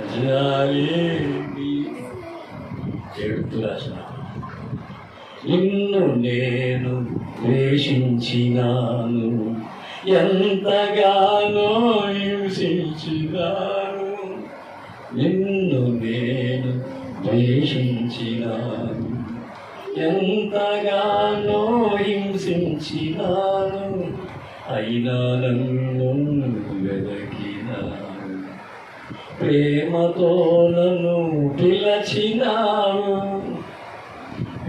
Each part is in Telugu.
జాలేమి ఏడుతూ రాసిన. నిన్ను నేను ద్వేషించినాను. ఎంతగానో హింసించినాను. నిన్ను నేను ద్వేషించినాను. ఎంతగానో హింసించినాను. అయినా నన్ను ప్రేమతో నన్ను పిలచినావు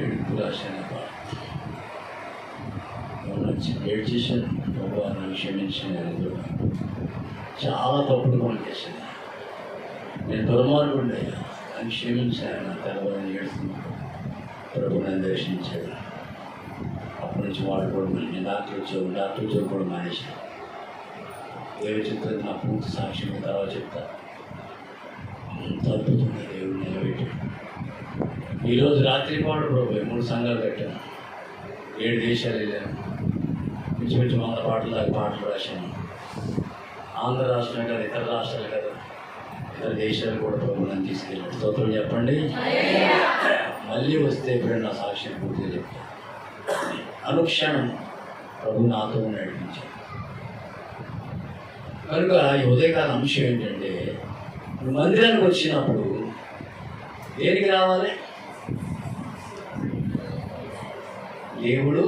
ఎడుపు రాసిన పాట ఏడ్చేసాను ప్రభావ క్షమించిన చాలా తప్పుడు పనులు చేశాను. నేను దుర్మార్గుండే అని క్షమించాను. నా తెలవని ఏడుతున్నాను ప్రభు నన్ను దర్శించాడు. అప్పటి నుంచి వాడు కూడా నేను డాక్టర్ వచ్చావు డాక్టర్ వచ్చావు కూడా మానేశాను. దేవుడు చెప్తుంది నా పూర్తి సాక్ష్యం తర్వాత చెప్తాను ఎంత అద్భుతంగా దేవుడు. నిలబెట్టాడు ఈరోజు రాత్రి పాడు ప్రభు మూడు సంఘాలు కట్టాను ఏడు దేశాలు వెళ్ళాను పిచ్చి పిచ్చి వంద పాటలు దాకా పాటలు రాశాను ఆంధ్ర రాష్ట్రం కదా ఇతర రాష్ట్రాలు కదా ఇతర దేశాలు కూడా ప్రభు నన్ను తీసుకెళ్ళాడు స్తోత్రం చెప్పండి. మళ్ళీ వస్తే ఇప్పుడు నా సాక్ష్యం పూర్తిగా చెప్తాను అనుక్షణం ప్రభు నాతో నడిపించాడు. కనుక ఈ ఉదయకాల అంశం ఏంటంటే నువ్వు మందిరానికి వచ్చినప్పుడు దేనికి రావాలి? దేవుడు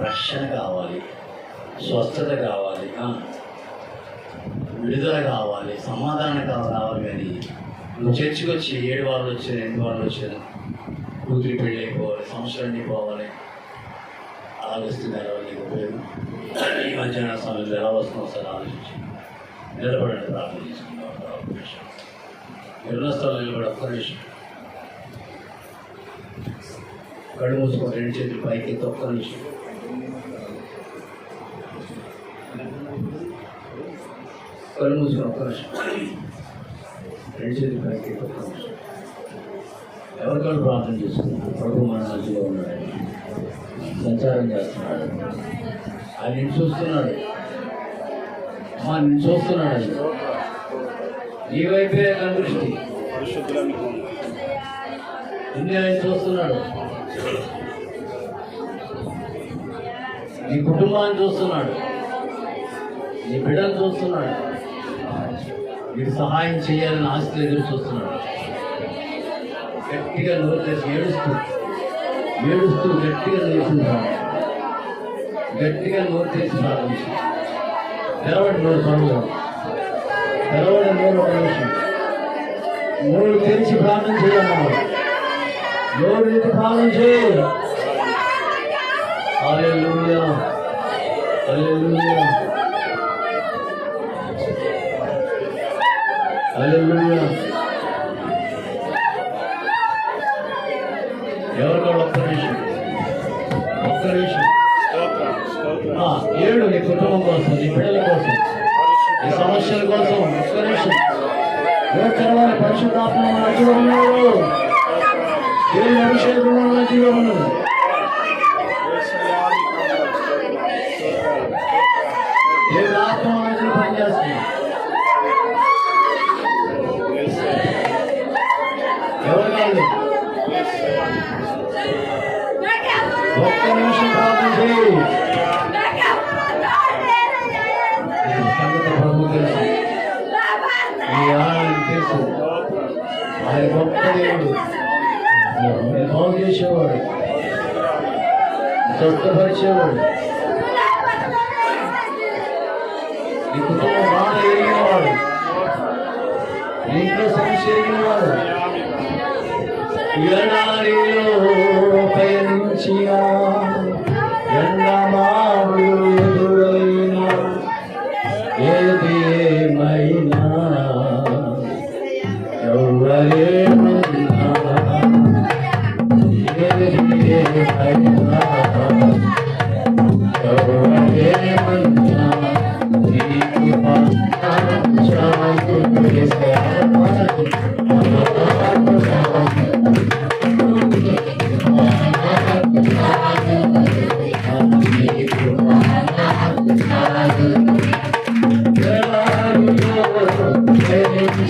రక్షణ కావాలి స్వస్థత కావాలి విడుదల కావాలి సమాధానం కావాలి కానీ నువ్వు చర్చికి వచ్చి ఏడు వాళ్ళు వచ్చాను ఎనిమిది వాళ్ళు వచ్చాను కూతురి పెళ్ళి అయిపోవాలి సంవత్సరాన్ని పోవాలి. ఆగస్టు వాళ్ళు నీకు ఉపయోగం ఈ మధ్యాహ్న సమయంలో ఎలా వస్తుందో సార్? ఆలోచించి. నిలబడండి ప్రార్థన చేసుకుందాం ఒక్క నిమిషం. నిలబడి ఒక్క నిమిషం. కళ్ళు మూసుకొని రెండు చేతులు పైకి ఎత్తి ఒక్క నిమిషం. కళ్ళు మూసుకొని ఒక్క నిమిషం. రెండు చేతులు పైకి ఎత్తి ఒక్క నిమిషం. ఎవరికాళ్ళు ప్రార్థన చేసుకున్నారు ప్రభు మన మధ్యలో ఉన్నాడు. సంచారం చేస్తున్నాడు. ఆయన చూస్తున్నాడు? మనం చూస్తున్నాడు. ఈ వైపే దృష్టి. నిన్నే ఆయన చూస్తున్నాడు. నీ కుటుంబాన్ని చూస్తున్నాడు. నీ బిడ్డను చూస్తున్నాడు. నీకు సహాయం చేయాలని ఆస్తి ఎదురు చూస్తున్నాడు. గట్టిగా నోరు తెరిచి ఏడుస్తూ ఏడుస్తూ గట్టిగా నేర్చుకుంటాడు గట్టిగా నోరు తెరిచి ప్రారంభించాడు తెరవండి మూడు పనులు తెరవండి మూడు ఒక నిమిషం. నోరు తెరిచి ప్రార్థన చేయమ్మా నోరు తెరిచి ప్రార్థన చేయాలి హల్లెలూయా. హల్లెలూయా. హల్లెలూయా ఎవరికో ఒక్క నిమిషం ఒక్క నిమిషం ఆ, ఏడు నీ కుటుంబం కోసం నీ పిల్లల కోసం ఈ సమస్యల కోసం ఒక్క నిమిషం పరిశుద్ధాత్మ మన జీవనంలో దేవుని అభిషేకం మన జీవనంలో దేవుని ఆత్మ పనిచేస్తుంది. ఎవరు కాదు? ఒక్క నిమిషం ప్రార్థన చేయి. గొప్ప దేవుడు బాగు చేసేవాడు స్వస్థపరిచేవాడు నీ కుటుంబం బాధ ఎరిగినవాడు నీ ఇంట్లో సమస్య ఎరిగినవాడు ఎడారిలో పయనించినా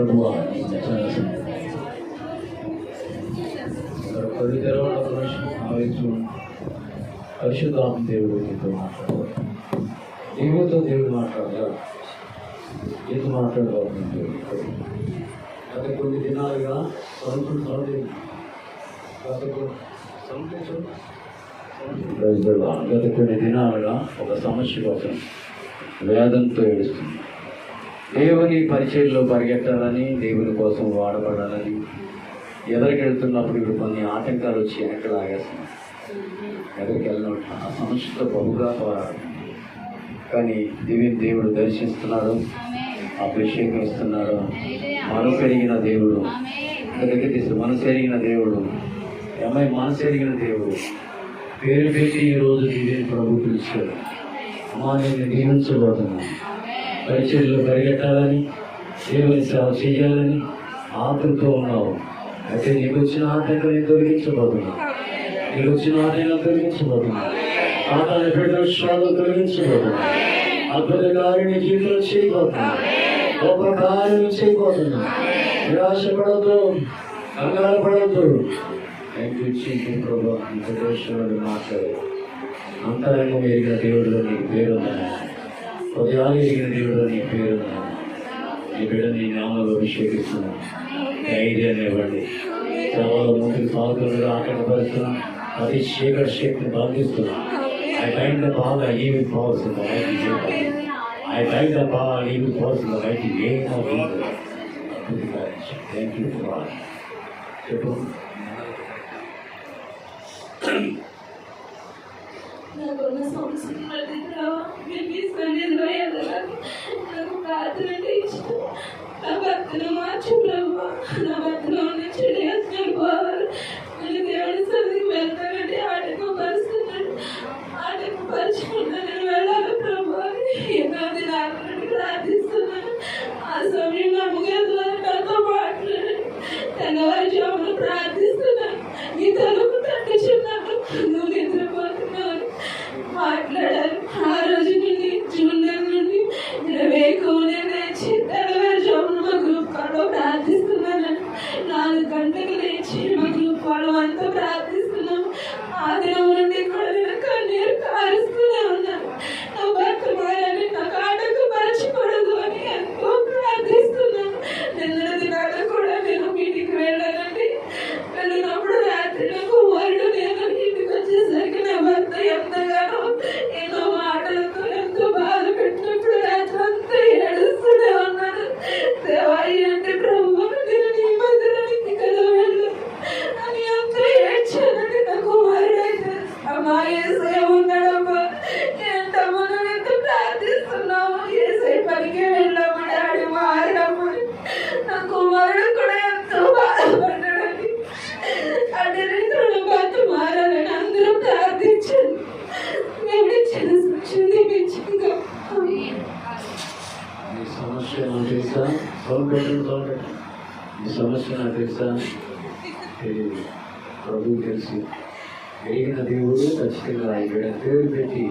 ప్రభువా నీ మధ్యాహ్న ఆవేశం పరిశుద్ధాత్మ దేవుడు నీతో మాట్లాడారు నీవుతో దేవుడు మాట్లాడారు ఏది మాట్లాడబోతుంది గత కొన్ని దినాలుగా సరుకులు సరలేదు గత కొ- సంతోషం. గత కొన్ని దినాలుగా ఒక సమస్య కోసం వేదంతో ఏడుస్తుంది దేవుని పరిచయంలో పరిగెట్టాలని దేవుని కోసం వాడబడాలని ఎదరికెళ్తున్నప్పుడు ఇప్పుడు కొన్ని ఆటంకాలు వచ్చి వెనక్కి లాగేస్తున్నాయి. ఎదరికి వెళ్ళినట్టు ఆ సమస్యతో బహుగా పోరాడు కానీ దివ్య దేవుడు దర్శిస్తున్నాడు అభిషేకం ఇస్తున్నాడు మనసు పెరిగిన దేవుడు దగ్గరికి తీసి మనసు ఎరిగిన దేవుడు. అమ్మాయి మనసు ఎరిగిన దేవుడు? పేరు పెట్టి ఈ రోజు దివ్యని ప్రభు పిలిచాడు అమ్మా నేను దీవించబోతున్నాను. పరిచయలో పరిగెట్టాలని దేవుని సేవ చేయాలని ఆతృతో ఉన్నావు అయితే నీకు వచ్చిన ఆటంకాన్ని తొలగించబోతున్నావు నీకు వచ్చిన ఆటంకాన్ని తొలగించబోతున్నావు ఆటని పెట్టిన విషయాలు తొలగించబోతున్నావు అద్భుత కార్యం జీవితంలో చేయబోతున్నావు గొప్ప కార్యం చేయబోతున్నావు నిరాశపడద్దు కంగారు పడద్దు ప్రభు వెంకటేశ్వరుడు మాట్లాడు అంతరంగం ఎరిగిన దేవుడు నీకు పేరున్నాయి హృదయాలు ఎరిగిన దేవుడు నీ పేరు నీ బిడ్డ నీ నామలో అభిషేకిస్తున్నాను ధైర్యాన్ని ఇవ్వండి సేవలో ముందుకు సాగుతున్న ఆటంకపరుస్తున్నా ప్రతి చీకటి శక్తిని బంధిస్తున్నా I bind the power of evil powers in the బాగా name of Jesus. I bind the power తోలుపెట్టండి తోలుపెట్టండి ఈ సమస్య నాకు తెలుసా తెలియదు ప్రభువు తెలుసు ఎరిగిన దేవుడు ఖచ్చితంగా ఇక్కడ పేరు పెట్టి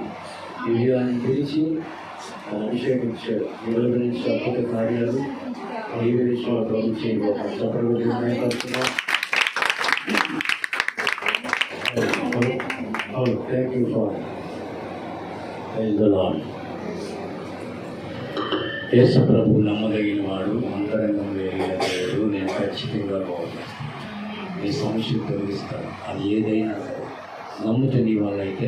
దివ్యాన్ని పిలిచి ఆయన అభిషేకించాడు ఈరోజు నుంచి అద్భుత కార్యాలు ఈ విషయంలో ప్రభు చేయబోతాం చెప్పడం అవును థ్యాంక్ యూ ఫార్ యేసు ప్రభు నమ్మదగిన వాడు అంతరంగం వేగిన దేవుడు నేను ఖచ్చితంగా బాగున్నాను నీ సమస్య తొలగిస్తాను. అది ఏదైనా నమ్ముతే నీ వల్ల అయితే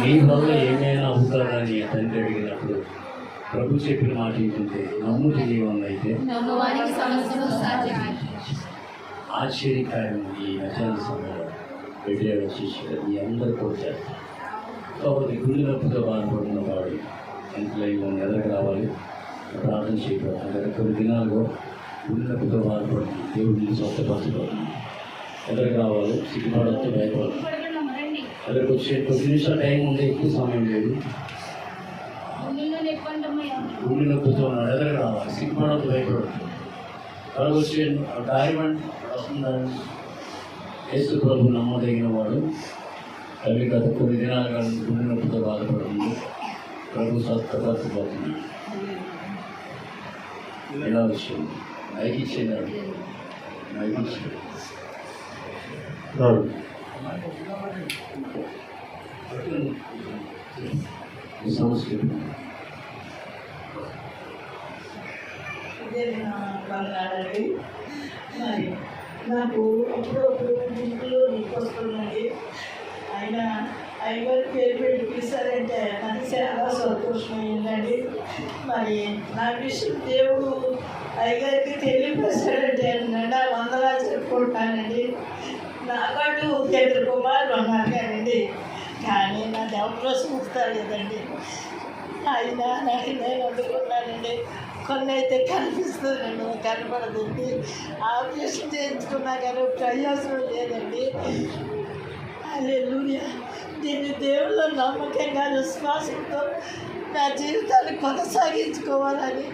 నీ వల్ల ఏమైనా అవుతారని నీ తండ్రి అడిగినప్పుడు ప్రభు చెప్పిన మాట ఏంటంటే నమ్ముతే నీ వల్ల అయితే సమస్యలు ఆశ్చర్యకార్యం ఈ మధ్యాహ్న సమయంలో పెట్టాడు శిష్యుడు మీ అందరూ కూడా చేస్తారు కాబట్టి గుండె నొప్పితో బాధపడుతున్న వాడు ఇంట్లో ఇవన్నీ ఎదరికి రావాలి. ప్రార్థన చేయబోతుంది గత కొన్ని దినాలుగా గుండె నొప్పితో బాధపడుతుంది దేవుడిని స్వస్థపరచబడుతుంది ఎదరికి రావాలి. సిగ్గుపడద్దు భయపడదు. ఎదరికి వచ్చే కొద్ది నిమిషాలు టైం ఉంది ఎక్కువ సమయం లేదు. గుండె నొప్పితో ఉన్నాడు. ఎదరికి రావాలి. సిగ్గుపడద్దు భయపడద్దు అలాగే వచ్చే డైమండ్ వస్తుందని యేసు ప్రభు నమ్మదగిన వాడు. తల్లి గత కొన్ని దినాలుగా గుండె నొప్పితో బాధపడుతుంది. ప్రభు స్వస్థపరచబోతున్నాడు ఎలా విషయం నా బంగారండి మరి నాకు అప్పుడప్పుడు దిక్కులు నీకు వస్తున్నాయి ఆయన అయ్యగారు పేరు పెట్టి పిలిచారంటే నాకు చాలా సంతోషమైందండి. మరి నా విషయం దేవుడు అయ్యగారికి తెలియపరిచాడంటే నా వందలా చెప్పుకుంటానండి. నాకంటూ ఇద్దరు కుమారులు ఉన్నారు కానండి కానీ నా ఎవరు చూస్తారు కదండి. ఆయన నాకు నేను అందుకున్నానండి. కొన్ని అయితే కనిపిస్తుందండి కనపడదండి ఆపరేషన్ చేయించుకున్నా కానీ ప్రయోజనం లేదండి. అల్లెలుయ దీన్ని దేవుళ్ళు నమ్మకంగా విశ్వాసంతో నా జీవితాన్ని కొనసాగించుకోవాలని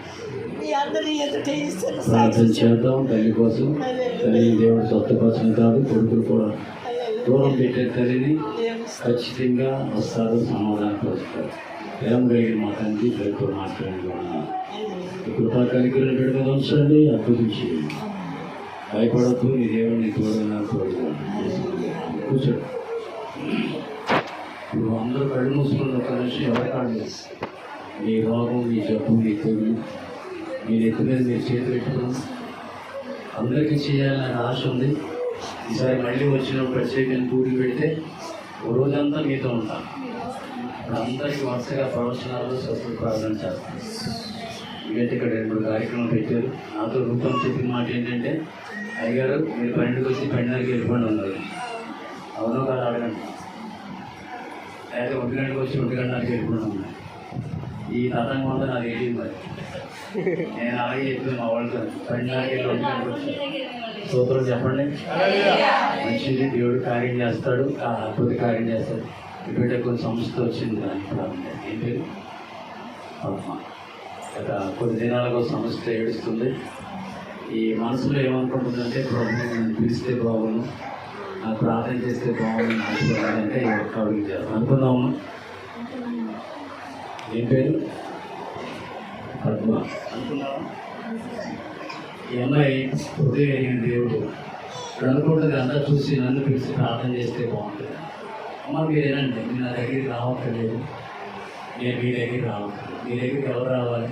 మీ అందరి ఎదుట ఇస్తున్న చేద్దాం. తల్లి కోసం తల్లి దేవుడు స్వస్థపరచడం కాదు కొడుకులు కూడా దూరం పెట్టే తల్లిని ఖచ్చితంగా వస్తారు సమాధానపరుస్తారు ప్రేమ కలిగిన మా తండ్రి తల్లితో మాట్లాడి కృపా కలిగిన మీద ఉంచండి అద్భుతం చేయండి భయపడద్దు నీ దేవుడిని తోడుగా కూర్చోండి. నువ్వు అందరూ కళ్ళు మూసుకున్న ఒక నిమిషం ఎవరు మీ రోగం మీ జబ్బు మీ తెగులు మీరు ఎత్తు మీద మీరు చేతి పెట్టుకున్నాం. అందరికీ చేయాలని ఆశ ఉంది. ఈసారి మళ్ళీ వచ్చినప్పుడు ప్రత్యేకంగా పూడి పెడితే ఓ రోజంతా మీతో ఉంటాం. అందరికీ వరుసగా ప్రవచనాలు స్వస్థ ప్రార్థన చేస్తాం. ఎందుకంటే ఇక్కడ రెండు మూడు కార్యక్రమాలు పెట్టారు. నాతో రూపం చెప్పిన మాట ఏంటంటే అయ్యగారు మీరు పన్నెండుకి వచ్చి పన్నెండుకి వెళ్ళిపోండి ఉన్నారు అవునో కాదు అడగండి అయితే ఒంటి గంటకు వచ్చి ఒంటి గంట నాకు ఉన్నారు ఈ తతంగం వల్ల నాకు తెలియదు మరి. నేను అలాగే చెప్పాను మా వాళ్ళతో. పన్నెండు వెళ్ళి ఒంటి వచ్చి. సూత్రం చెప్పండి. మంచిది దేవుడు కార్యం చేస్తాడు. ఆ అద్భుత కార్యం చేస్తాడు. ఇటువంటి కొన్ని సంస్థ వచ్చింది దాని ఏం పేరు? పద్మ. గత కొన్ని దినాలకు సంస్థ ఏడుస్తుంది. ఈ మనసులో ఏమనుకుంటుందంటే ప్రభుత్వం పిలిస్తే బాగును ప్రార్థన చేస్తే బాగుంది అంటే ఒక్క చేస్తాను అనుకుందాము? ఏం పేరు? పద్మ. అనుకున్నాము ఈ అమ్మాయి హృదయం దేవుడు. ఇప్పుడు అనుకుంటుంది అంతా చూసి నన్ను పిలిచి ప్రార్థన చేస్తే బాగుంటుంది. అమ్మ మీరేనండి మీరు నా దగ్గరికి రావట్లేదు నేను మీ దగ్గరికి రావట్లేదు మీ దగ్గరికి ఎవరు రావాలి?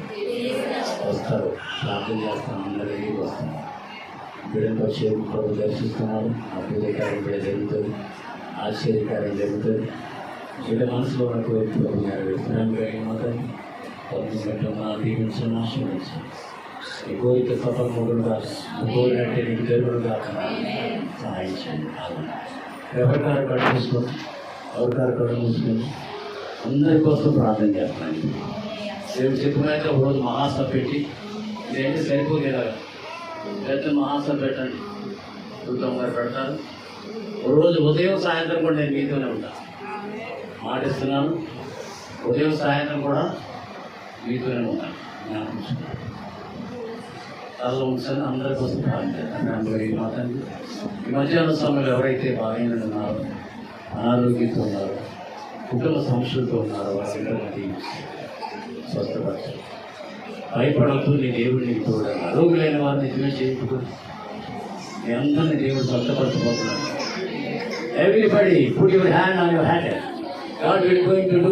వస్తారు. ప్రార్థన చేస్తాను. అందరి దగ్గరికి వస్తాను. బిడ్డతో చేరు ప్రభు దర్శిస్తున్నారు అద్భుతకార్యం కూడా జరుగుతుంది ఆశ్చర్యకార్యం జరుగుతుంది బిడ్డ మనసులో ఉన్న కోరిక ప్రభు నెరవేరుస్తున్నాను కలిగిన మాత్రం పద్మ గంటల దీవించడం ఆశ్రయించండి నీ కోరిక సఫలముడును కాక నువ్వు కోరినట్టే నీకు జరుగును కాక సహాయం చేయండి ఎవరికారు కళ్ళు మూసుకొని ఎవరికారు కళ్ళు మూసుకొని అందరి కోసం ప్రార్థన చేస్తున్నాను దేవుడు చెప్పినాక ఒక రోజు మహాసభ పెట్టి ఇదేంటి సరిపోదు ఇలాగ లేకపోతే మహాసభ పెట్టండి చూద్దాం గారు పెడతారు. రోజు ఉదయం సాయంత్రం కూడా నేను మీతోనే ఉంటాను మాటిస్తున్నాను. ఉదయం సాయంత్రం కూడా మీతోనే ఉంటాను అలా ఉంచాలని అందరి కోసం ప్రార్థన ఈ మాత్రం ఈ మధ్యాహ్న సమయంలో ఎవరైతే బాగా ఉన్నారో అనారోగ్యంతో ఉన్నారో కుటుంబ సమస్యలతో ఉన్నారో వారి స్వస్థపరచారు భయపడద్దు నీ దేవుడు నీకు తోడాలి ఆరోగ్యులైన వారిని నిజమే చేయకూడదు మీ అందరినీ దేవుడు స్వస్థపరచబోతున్నాడు. Everybody put your hand on your hand god will going to do